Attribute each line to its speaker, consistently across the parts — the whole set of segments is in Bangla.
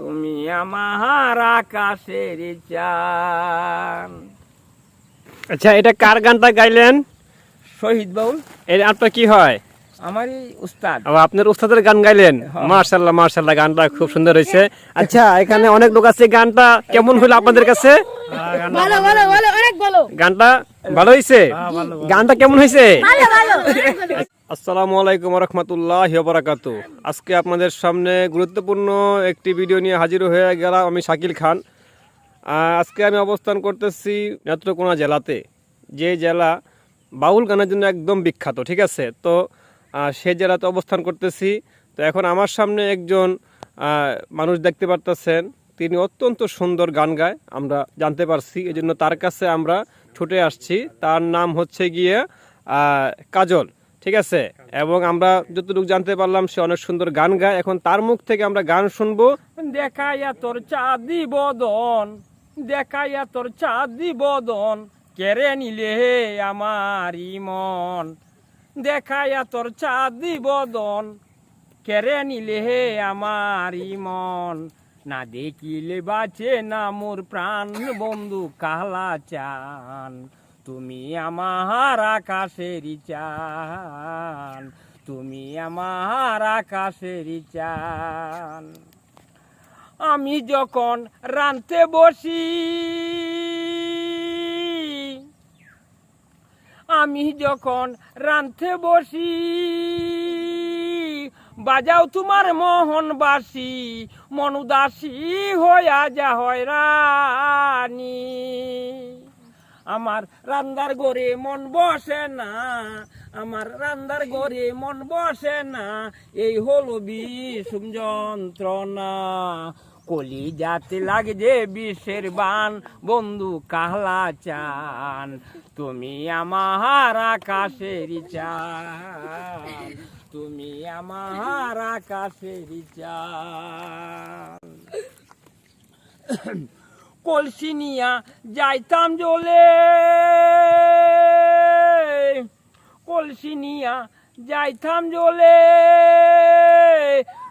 Speaker 1: তুমি আমার আকাশের চান
Speaker 2: আচ্ছা এটা কার গানটা গাইলেন?
Speaker 1: শহীদ বাউল
Speaker 2: এটা আপনার কি হয়?
Speaker 1: আমারই উস্তাদ।
Speaker 2: ও, আপনার উস্তাদের গান গাইলেন?
Speaker 1: হ্যাঁ।
Speaker 2: মার্শাল্লাহ মার্শাল্লাহ গানটা খুব সুন্দর হয়েছে। আচ্ছা এখানে অনেক লোক আছে গানটা কেমন হলো আপনাদের কাছে?
Speaker 3: ভালো ভালো ভালো অনেক ভালো।
Speaker 2: গানটা ভালো হয়েছে? গানটা কেমন হয়েছে?
Speaker 3: ভালো ভালো।
Speaker 2: আসসালামু আলাইকুম রহমতুল্লাহ বারাকাত আজকে আপনাদের সামনে গুরুত্বপূর্ণ একটি ভিডিও নিয়ে হাজির হয়ে গেলাম আমি শাকিল খান। আজকে আমি অবস্থান করতেছি নেত্রকোনা জেলাতে। যে জেলা বাউল গানের জন্য একদম বিখ্যাত, ঠিক আছে? তো সে জেলাতে অবস্থান করতেছি। তো এখন আমার সামনে একজন মানুষ দেখতে পারতেছেন। তিনি অত্যন্ত সুন্দর গান গায়, আমরা জানতে পারছি। এই জন্য তার কাছে আমরা ছুটে আসছি। তার নাম হচ্ছে গিয়ে কাজল। ঠিক আছে? এবং আমরা যতটুকু জানতে পারলাম, সে অনেক সুন্দর গান গায়। এখন তার মুখ থেকে আমরা গান শুনব।
Speaker 1: দেখাইয়া তোর চাঁদি বদন, দেখাইয়া তোর চাঁদি বদন, কেড়ে নিলে হে আমার মন। দেখাইয়া তোর চাঁদি বদন, কেড়ে নিলে হে আমার মন। না দেখিলে বাঁচে না মোর প্রাণ, বন্ধু কালা চান। তুমি আমার আকাশের চান তুমি আমার আকাশের চান আমি যখন রানতে বসি, আমি যখন রানতে বসি, বাজাও তোমার মোহন বাসি মন উদাসী হইয়া যা হয় রানী। আমার রান্দার ঘরে মন বসে না, আমার রান্দার ঘরে মন বসে না, এই হলো বিষম যন্ত্রণা। কলি যাতে লাগে যে বিষের বান, বন্ধু কাহলা চান, তুমি আমার আকাশের চান তুমি আমার আকাশের চান কলসি নিয়া যাইতাম জলে। কলসি নিয়া যাইতাম জলে।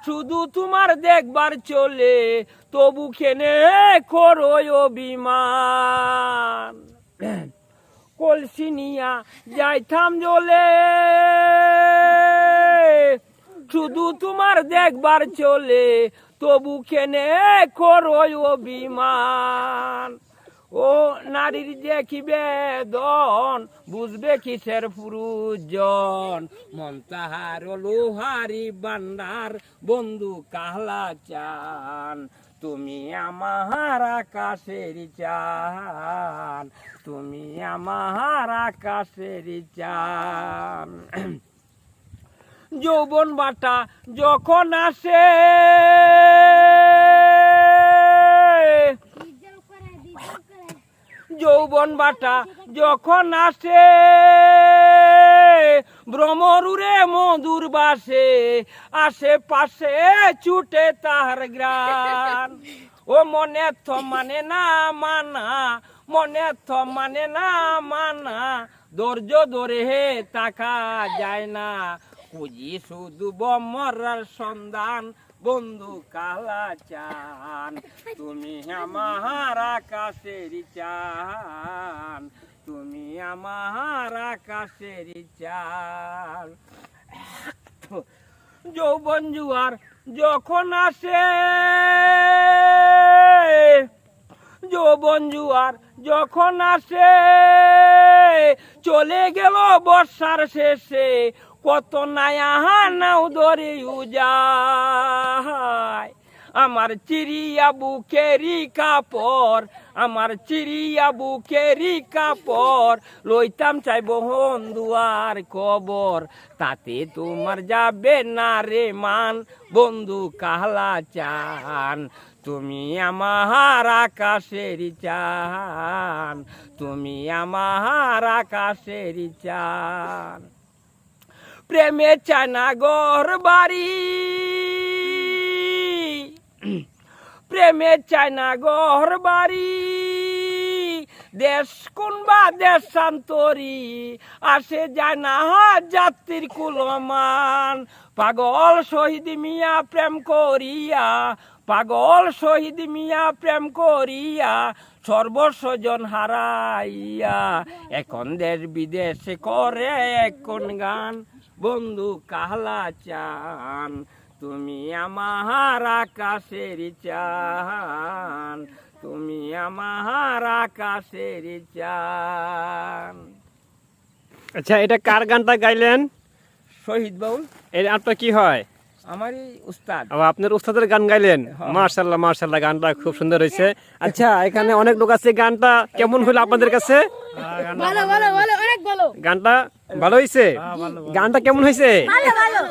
Speaker 1: শুধু তোমার দেখবার চলে, তবু খেনে করো অভিমান। কলসি নিয়া যাইতাম জলে। শুধু তোমার দেখবার চলে, তবু কেনে করো অভিমান। ও নারীর দেখিবে দন বুঝবে কিসের পুরুজন মন তাহার লোহারি বান্দার বন্ধু কাহলা চান। তুমি আমার আকাশের চান, তুমি আমার আকাশের চান। যৌবন বাটা যখন আসে। যৌবন বাটা যখন আসে ভ্রমরুরে মধুর বাসে, আশেপাশে ছুটে তাহার গ্রান ও মনে তো মানে না মানা, মনে তো মানে না মানা, ধৈর্য ধরে হে তাকা যায় না। খুঁজি শুধু বমরার সন্ধান, বন্ধু কালা চান তুমি আমার আকাশের চান, তুমি আমার আকাশের চান। যৌবন জুয়ার যখন আসে, যৌবন জুয়ার যখন আসে, চলে গেল বর্ষার শেষে কত নাও ধরে উজায় আমার চিড়িয়া বুকেরি কাপড়, আমার চিড়িয়া বুকেরি কাপড়, লইতাম বহন দুয়ার কবর, তাতে তোমার যাবে না রে মান, বন্ধু কাহলা চান। তুমি আমার আকাশের চান, তুমি আমার আকাশের চান। প্রেমে চানা গর বাড়ি। প্রেমে চায়না ঘর বাড়ি। দেশ কোনবা দেশান্তরি আসে যায় না যাত্রীর কুলমান পাগল শহীদ মিয়া প্রেম করিয়া, পাগল শহীদ মিয়া প্রেম করিয়া, সর্বস্বজন হারাইয়া। এখন দেশ বিদেশে করে এখন গান? বন্ধু কাহলা চান। তুমি আমার আকাশের চান তুমি আমার আকাশের চান
Speaker 2: আচ্ছা এটা কার গানটা গাইলেন?
Speaker 1: শহীদ বাউল।
Speaker 2: এর আপনার কি হয়?
Speaker 1: আমারই উস্তাদ।
Speaker 2: আপনার উস্তাদের গান গাইলেন?
Speaker 1: হ্যাঁ।
Speaker 2: মার্শাল্লাহ মার্শাল্লাহ গানটা খুব সুন্দর হয়েছে। আচ্ছা এখানে অনেক লোক আছে গানটা কেমন হলো আপনাদের কাছে?
Speaker 3: ভালো ভালো ভালো অনেক ভালো।
Speaker 2: গানটা ভালো হয়েছে? গানটা কেমন হয়েছে?
Speaker 3: ভালো ভালো।